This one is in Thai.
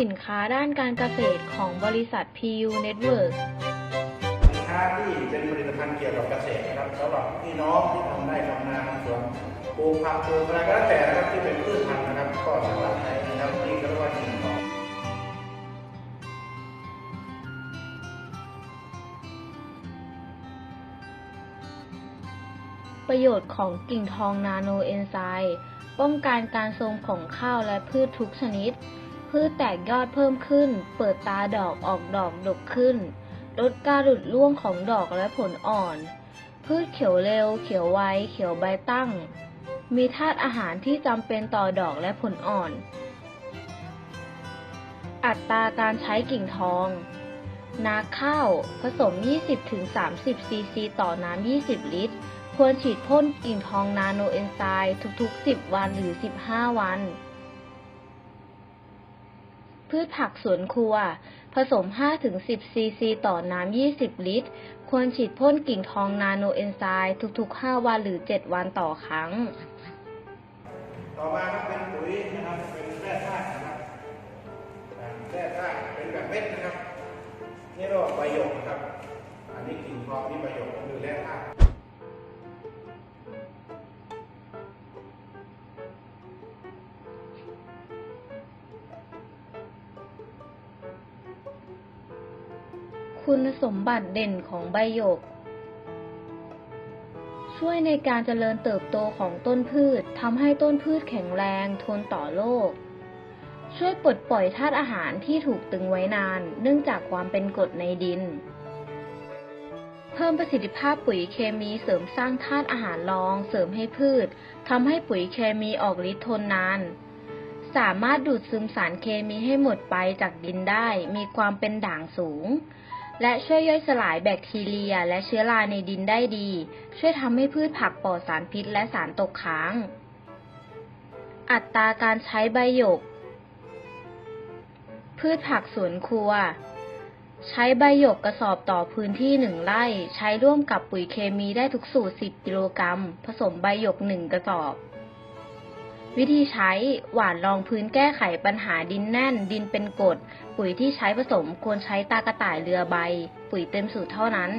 สินค้าด้านการเกษตรของบริษัท PU Network สินค้าที่เป็นผลิตภัณฑ์เกี่ยวกับเกษตรนะครับสำหรับพี่น้องที่ทำไร่ทำนาทำสวนปลูกผักปลูกอะไรก็แล้วแต่นะครับที่เป็นพืชพันธุ์นะครับ ก็สามารถใช้นะครับนี่ก็เรียกว่าสิ่งของประโยชน์ของกิ่งทองนาโนเอนไซม์ป้องกันการโทรมของข้าวและพืชทุกชนิด พืชแตกยอดเพิ่มขึ้น เปิดตาดอกออกดอกดกขึ้น ลดการหลุดร่วงของดอกและผลอ่อน พืชเขียวเร็ว เขียวไว เขียวใบตั้ง มีธาตุอาหารที่จำเป็นต่อดอกและผลอ่อน อัตราการใช้กิ่งทอง นาข้าวผสม 20-30 ซีซีต่อน้ำ 20 ลิตร ควรฉีดพ่นกิ่งทองนาโนเอนไซม์ทุกๆ 10 วันหรือ 15 วัน พืชผักสวนครัว ผสม 5-10 ซีซี ต่อน้ำ 20 ลิตร ควรฉีดพ่นกิ่งทองนาโนเอนไซม์ทุก ๆ 5 วันหรือ 7 วันต่อครั้ง ต่อมาก็เป็นปุ๋ยนะครับ เป็นแร่ธาตุนะครับแร่ธาตุเป็นแบบเม็ดนะครับ นี่เรียกว่าใบหยกนะครับ อันนี้กิ่งทองนี่ใบหยกก็คือแร่ธาตุ คุณสมบัติเด่นของใบหยก ช่วยในการเจริญเติบโตของต้นพืชทำให้ต้นพืชแข็งแรงทนต่อโรคช่วยปลดปล่อยธาตุอาหารที่ถูกตึงไว้นาน เนื่องจากความเป็นกรดในดิน เพิ่มประสิทธิภาพปุ๋ยเคมีเสริมสร้างธาตุอาหารรอง เสริมให้พืชทำให้ปุ๋ยเคมีออกฤทธิ์ทนนาน สามารถดูดซึมสารเคมีให้หมดไปจากดินได้ มีความเป็นด่างสูง และช่วยย่อยสลายแบคทีเรียและเชื้อราในดินได้ดี ช่วยทำให้พืชผักปลอดสารพิษและสารตกค้าง อัตราการใช้ใบหยก พืชผักสวนครัว ใช้ใบหยกกระสอบต่อพื้นที่หนึ่งไร่ ใช้ร่วมกับปุ๋ยเคมีได้ทุกสูตร 10 กิโลกรัม ผสมใบหยก1กระสอบ วิธีใช้หว่านรองพื้นแก้ไขปัญหาดินแน่น ดินเป็นกรดปุ๋ยที่ใช้ผสมควรใช้ตากระต่ายเรือใบ ปุ๋ยเต็มสูตรเท่านั้น